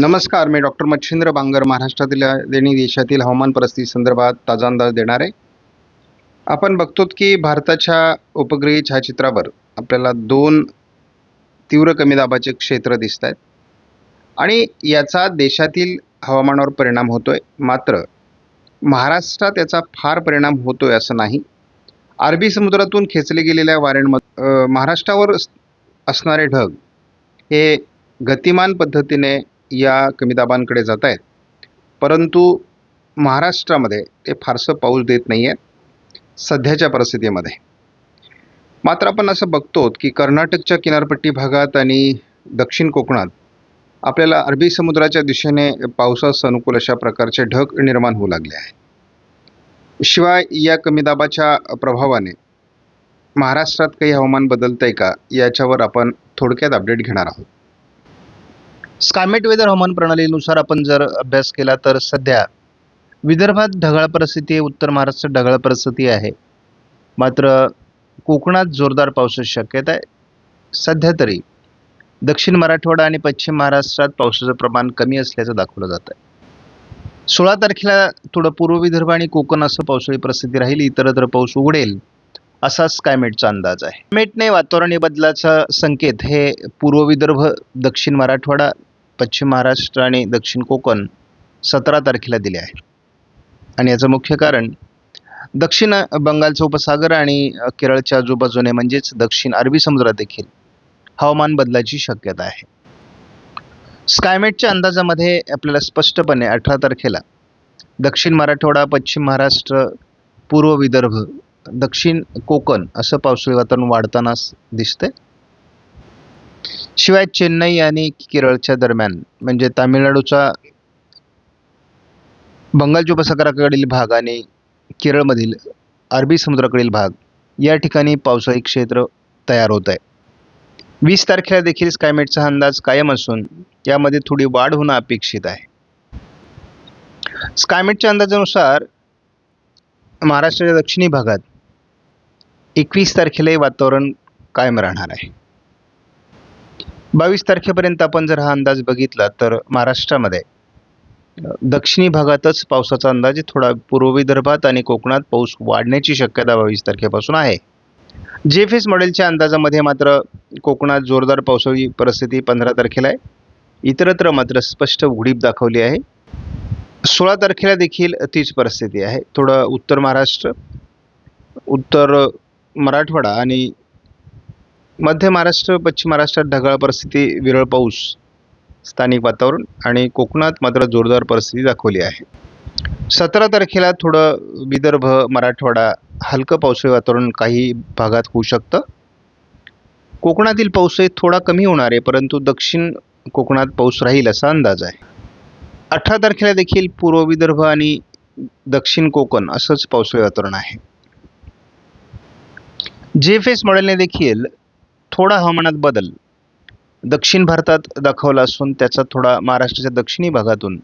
नमस्कार मी डॉक्टर मच्छिंद्र बांगर महाराष्ट्रातील आणि देशातील हवामान परिस्थिती संदर्भात ताजा अंदाज देणार. आहे आपण बघतो की भारताच्या उपग्रही छायाचित्रावर आपल्याला दोन तीव्र कमी दाबाचे क्षेत्र दिसत आहेत आणि याचा देशातील हवामानावर परिणाम होतो आहे मात्र महाराष्ट्रात याचा फार परिणाम होतो आहे असं नाही. अरबी समुद्रातून खेचले गेलेल्या वाऱ्यांमध्ये महाराष्ट्रावर असणारे ढग हे गतिमान पद्धतीने या कमी दाबांकडे जात आहेत. परंतु महाराष्ट्रामध्ये ते फारसं पाऊस देत नाही आहे सध्याच्या परिस्थितीमध्ये. मात्र आपण असं बघतो की कर्नाटकच्या किनारपट्टी भागात आणि दक्षिण कोकणात आपल्याला अरबी समुद्राच्या दिशेने पावसास अनुकूल अशा प्रकारचे ढग निर्माण होऊ लागले आहे शिवाय या कमी दाबाच्या प्रभावाने महाराष्ट्रात काही हवामान बदलतंय का याच्यावर आपण थोडक्यात अपडेट घेणार आहोत. स्कायमेट वेदर हवामान प्रणालीनुसार आपण जर अभ्यास केला तर सध्या विदर्भात ढगाळ परिस्थिती आहे उत्तर महाराष्ट्रात ढगाळ परिस्थिती आहे. मात्र कोकणात जोरदार पावसाची शक्यता आहे. सध्या तरी दक्षिण मराठवाडा आणि पश्चिम महाराष्ट्रात पावसाचं प्रमाण कमी असल्याचं दाखवलं जात आहे. सोळा तारखेला थोडं पूर्व विदर्भ आणि कोकण असं पावसाळी परिस्थिती राहील इतरत्र पाऊस उघडेल असा स्कायमेटचा अंदाज आहे. मेटने वातावरणीय बदलाचा संकेत हे पूर्व विदर्भ दक्षिण मराठवाडा पश्चिम महाराष्ट्र आणि दक्षिण कोकण सतरा तारखेला दिले आहे. आणि याचं मुख्य कारण दक्षिण बंगालचा उपसागर आणि केरळच्या आजूबाजूने म्हणजेच दक्षिण अरबी समुद्रात देखील हवामान बदलाची शक्यता आहे. स्कायमेटच्या अंदाजामध्ये आपल्याला स्पष्टपणे अठरा तारखेला दक्षिण मराठवाडा पश्चिम महाराष्ट्र पूर्व विदर्भ दक्षिण कोकण असं पावसाळी वातावरण वाढतानाच दिसतंय. शिवाय चेन्नई आणि केरळच्या दरम्यान म्हणजे तामिळनाडूचा बंगालच्या उपसागराकडील भाग आणि केरळमधील अरबी समुद्राकडील भाग या ठिकाणी पावसाळी क्षेत्र तयार होत आहे. वीस तारखेला देखील स्कायमेटचा अंदाज कायम असून यामध्ये थोडी वाढ होणं अपेक्षित आहे. स्कायमेटच्या अंदाजानुसार महाराष्ट्राच्या दक्षिणी भागात एकवीस तारखेलाही वातावरण कायम राहणार आहे. बावीस तारखेपर्यंत आपण जर हा अंदाज बघितला तर महाराष्ट्रामध्ये दक्षिणी भागातच पावसाचा अंदाज आहे. थोडा पूर्व विदर्भात आणि कोकणात पाऊस वाढण्याची शक्यता बावीस तारखेपासून आहे. जे एफ एस मॉडेलच्या अंदाजामध्ये मात्र कोकणात जोरदार पावसाळी परिस्थिती पंधरा तारखेला आहे. इतरत्र मात्र स्पष्ट उघडीप दाखवली आहे. सोळा तारखेला देखील तीच परिस्थिती आहे. थोडं उत्तर महाराष्ट्र उत्तर मराठवाडा आणि मध्य महाराष्ट्र पश्चिम महाराष्ट्रात ढगाळ परिस्थिती विरळ पाऊस स्थानिक वातावरण आणि कोकणात मात्र जोरदार परिस्थिती दाखवली आहे. सतरा तारखेला थोडं विदर्भ मराठवाडा हलकं पावसाळी वातावरण काही भागात होऊ शकतं. कोकणातील पाऊसही थोडा कमी होणार आहे परंतु दक्षिण कोकणात पाऊस राहील असा अंदाज आहे. अठरा तारखेला देखील पूर्व विदर्भ आणि दक्षिण कोकण असंच पावसाळी वातावरण आहे. जे एफ एस मॉडेलने देखील थोडा हवामानात बदल. दक्षिण भारतात दाखवला असून त्याचा थोडा महाराष्ट्राच्या दक्षिणी भागातून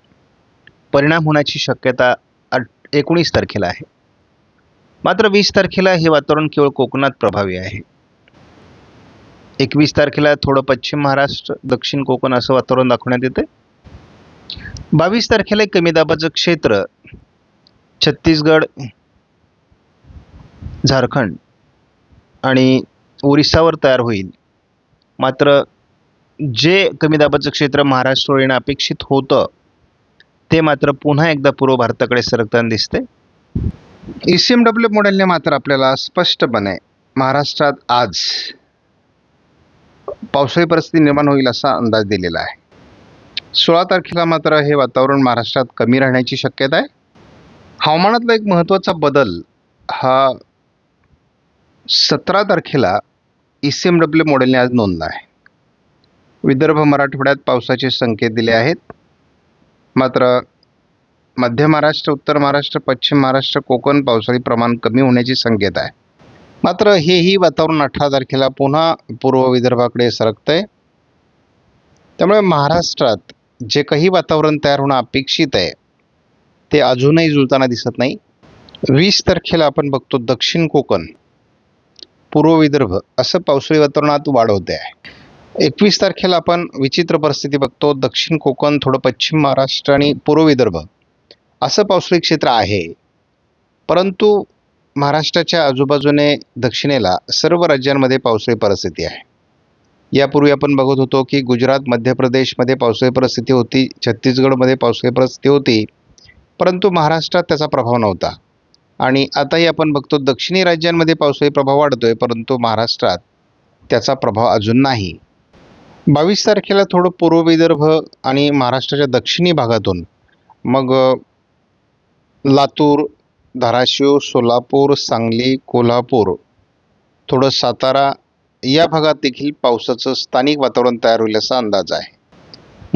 परिणाम होण्याची शक्यता आठ एकोणीस तारखेला आहे. मात्र वीस तारखेला हे वातावरण केवळ कोकणात प्रभावी आहे. एकवीस तारखेला थोडं पश्चिम महाराष्ट्र दक्षिण कोकण असं वातावरण दाखवण्यात येते बावीस तारखेला एक कमी दाबाचं क्षेत्र छत्तीसगड झारखंड आणि ओरिसावर तयार होईल. मात्र जे कमी दाबाचं क्षेत्र महाराष्ट्रावर येणं अपेक्षित होतं ते मात्र पुन्हा एकदा पूर्व भारताकडे सरकताना दिसते ई सी एम डब्ल्यू मॉडेलने मात्र आपल्याला स्पष्टपणे महाराष्ट्रात आज पावसाळी परिस्थिती निर्माण होईल असा अंदाज दिलेला आहे. सोळा तारखेला मात्र हे वातावरण महाराष्ट्रात कमी राहण्याची शक्यता आहे. हवामानातला एक महत्त्वाचा बदल हा सतरा तारखेला ई सी एम डब्ल्यू मॉडेलने आज नोंदला आहे. विदर्भ मराठवाड्यात पावसाचे संकेत दिले आहेत. मात्र मध्य महाराष्ट्र उत्तर महाराष्ट्र पश्चिम महाराष्ट्र कोकण पावसाळी प्रमाण कमी होण्याची संकेत आहे. मात्र हेही वातावरण अठरा तारखेला पुन्हा पूर्व विदर्भाकडे सरकतंय. त्यामुळे महाराष्ट्रात जे काही वातावरण तयार होणं अपेक्षित आहे ते अजूनही जुळताना दिसत नाही. वीस तारखेला आपण बघतो दक्षिण कोकण. पूर्व विदर्भ असं पावसाळी वातावरणात वाढ होते आहे. एकवीस तारखेला आपण विचित्र परिस्थिती बघतो. दक्षिण कोकण थोडं पश्चिम महाराष्ट्र आणि पूर्व विदर्भ. असं पावसाळी क्षेत्र आहे. परंतु महाराष्ट्राच्या आजूबाजूने दक्षिणेला सर्व राज्यांमध्ये पावसाळी परिस्थिती आहे. यापूर्वी आपण बघत होतो की गुजरात मध्य प्रदेशमध्ये पावसाळी परिस्थिती होती. छत्तीसगडमध्ये पावसाळी परिस्थिती होती. परंतु महाराष्ट्रात त्याचा प्रभाव नव्हता. आणि आताही आपण बघतो दक्षिणी राज्यांमध्ये पावसाळी प्रभाव वाढतोय परंतु महाराष्ट्रात त्याचा प्रभाव अजून नाही. बावीस तारखेला थोडं पूर्व विदर्भ आणि महाराष्ट्राच्या दक्षिणी भागातून मग लातूर धाराशिव सोलापूर सांगली कोल्हापूर थोडं सातारा या भागात देखील पावसाचं स्थानिक वातावरण तयार होईल असा अंदाज आहे.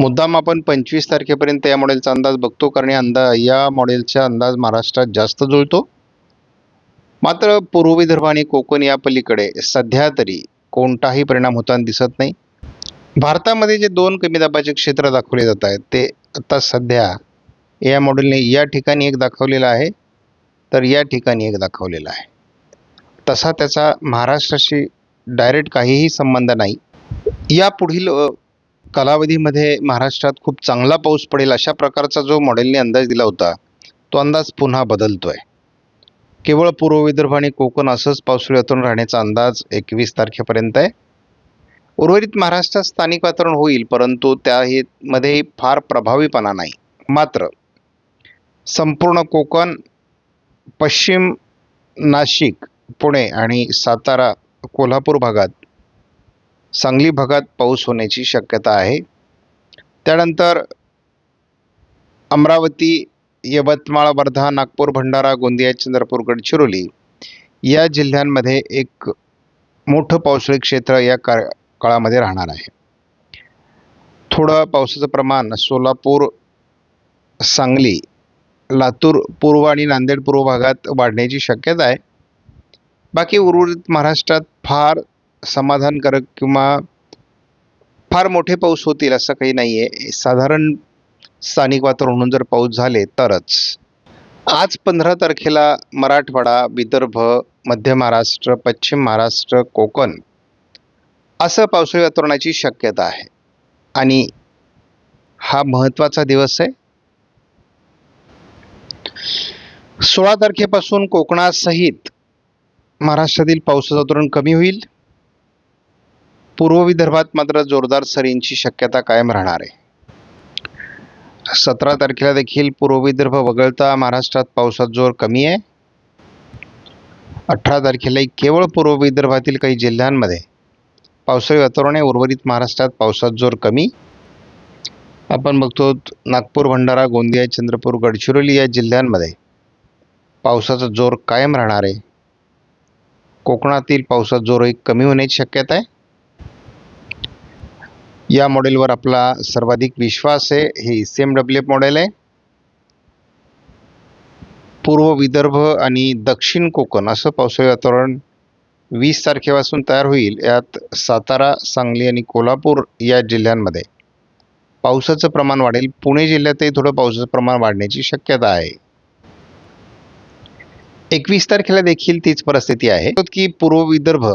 मुद्दाम आपण पंचवीस तारखेपर्यंत या मॉडेलचा अंदाज बघतो कारण या अंदा या मॉडेलचा अंदाज महाराष्ट्रात जास्त जुळतो. मात्र पूर्व विदर्भ आणि कोकण या पलीकडे सध्या तरी कोणताही परिणाम होताना दिसत नाही. भारतामध्ये जे दोन कमी दाबाचे क्षेत्र दाखवले जात आहेत ते आता सध्या या मॉडेलने या ठिकाणी एक दाखवलेला आहे तर या ठिकाणी एक दाखवलेला आहे. तसा त्याचा महाराष्ट्राशी डायरेक्ट काहीही संबंध नाही. या पुढील कालावधीमध्ये महाराष्ट्रात खूप चांगला पाऊस पडेल अशा प्रकारचा जो मॉडेलने अंदाज दिला होता तो अंदाज पुन्हा बदलतोय. केवळ पूर्व विदर्भ आणि कोकण असंच पावसाळी वातावरण राहण्याचा अंदाज एकवीस तारखेपर्यंत आहे. उर्वरित महाराष्ट्रात स्थानिक वातावरण होईल परंतु त्या फार प्रभावीपणा नाही. मात्र संपूर्ण कोकण पश्चिम नाशिक पुणे आणि सातारा कोल्हापूर भागात सांगली भागात पाऊस होण्याची शक्यता आहे. त्यानंतर अमरावती यवतमाळ वर्धा नागपूर भंडारा गोंदिया चंद्रपूर गडचिरोली या जिल्ह्यांमध्ये एक मोठं पावसाळी क्षेत्र या का काळामध्ये राहणार आहे. थोडं पावसाचं प्रमाण सोलापूर सांगली लातूर पूर्व आणि नांदेड पूर्व भागात वाढण्याची शक्यता आहे. बाकी उर्वरित महाराष्ट्रात फार समाधानकारक किंवा फार मोठे पाऊस होतील असं काही नाही आहे साधारण स्थानिक वातावरण म्हणून जर पाऊस झाले तरच. आज पंधरा तारखेला मराठवाडा विदर्भ मध्य महाराष्ट्र पश्चिम महाराष्ट्र कोकण असं पावसाळी वातावरणाची शक्यता आहे. आणि हा महत्त्वाचा दिवस आहे. सोळा तारखेपासून कोकणासहित महाराष्ट्रातील पावसाचं वातावरण कमी होईल. पूर्व विदर्भात मात्र जोरदार सरींची शक्यता कायम राहणार आहे. सतरा तारखेला देखील पूर्व विदर्भ वगळता महाराष्ट्रात पावसात जोर कमी आहे. अठरा तारखेलाही केवळ पूर्व विदर्भातील काही जिल्ह्यांमध्ये पावसाळी वातावरण आहे. उर्वरित महाराष्ट्रात पावसात जोर कमी. आपण बघतो नागपूर भंडारा गोंदिया चंद्रपूर गडचिरोली या जिल्ह्यांमध्ये पावसाचा जोर कायम राहणार आहे. कोकणातील पावसात जोरही कमी होण्याची शक्यता आहे. या मॉडेलवर आपला सर्वाधिक विश्वास आहे. हे C M W F model आहे. पूर्व विदर्भ आणि दक्षिण कोकण असं पावसाळी वातावरण वीस तारखेपासून तयार होईल. यात सातारा सांगली आणि कोल्हापूर या जिल्ह्यांमध्ये पावसाचं प्रमाण वाढेल. पुणे जिल्ह्यातही थोडं पावसाचं प्रमाण वाढण्याची शक्यता आहे. एकवीस तारखेला देखील तीच परिस्थिती आहे. की पूर्व विदर्भ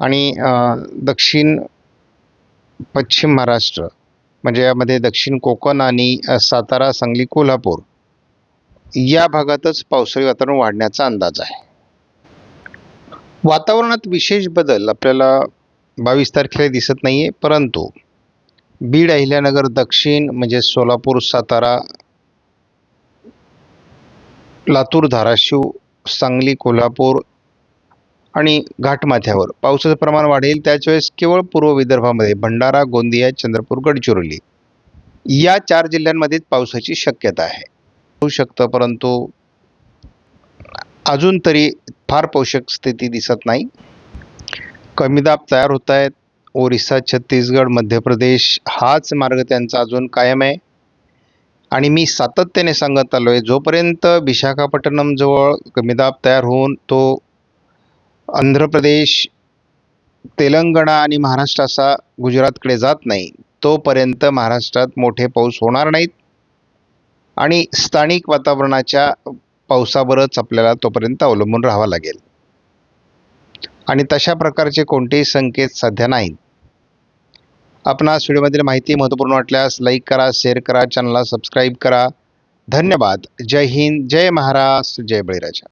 आणि दक्षिण पश्चिम महाराष्ट्र म्हणजे यामध्ये दक्षिण कोकण आणि सातारा सांगली कोल्हापूर या भागातच पावसाळी वातावरण वाढण्याचा अंदाज आहे. वातावरणात विशेष बदल आपल्याला बावीस तारखेला दिसत नाही आहे परंतु बीड अहिल्यानगर दक्षिण म्हणजे सोलापूर सातारा लातूर धाराशिव सांगली कोल्हापूर आणि घाटमाथ्यावर. पावसाचं प्रमाण वाढेल त्याच वेळेस केवळ पूर्व विदर्भामध्ये भंडारा गोंदिया चंद्रपूर गडचिरोली या चार जिल्ह्यांमध्येच पावसाची शक्यता आहे. होऊ शकतं परंतु अजून तरी फार पोषक स्थिती दिसत नाही. कमी दाब तयार होत आहेत. ओरिसा छत्तीसगड मध्य प्रदेश हाच मार्ग त्यांचा अजून कायम आहे. आणि मी सातत्याने सांगत आलो आहे जोपर्यंत विशाखापट्टणमजवळ कमी दाब तयार होऊन तो आंध्र प्रदेश तेलंगणा आणि महाराष्ट्र असा गुजरातकडे जात नाही. तोपर्यंत महाराष्ट्रात मोठे पाऊस होणार नाहीत. आणि स्थानिक वातावरणाच्या पावसावरच आपल्याला तोपर्यंत अवलंबून राहावं लागेल. आणि तशा प्रकारचे कोणतेही संकेत सध्या नाहीत. आपणास व्हिडिओमधील माहिती महत्त्वपूर्ण वाटल्यास लाईक करा शेअर करा चॅनलला सबस्क्राईब करा. धन्यवाद. जय हिंद. जय महाराष्ट्र. जय बळीराजा.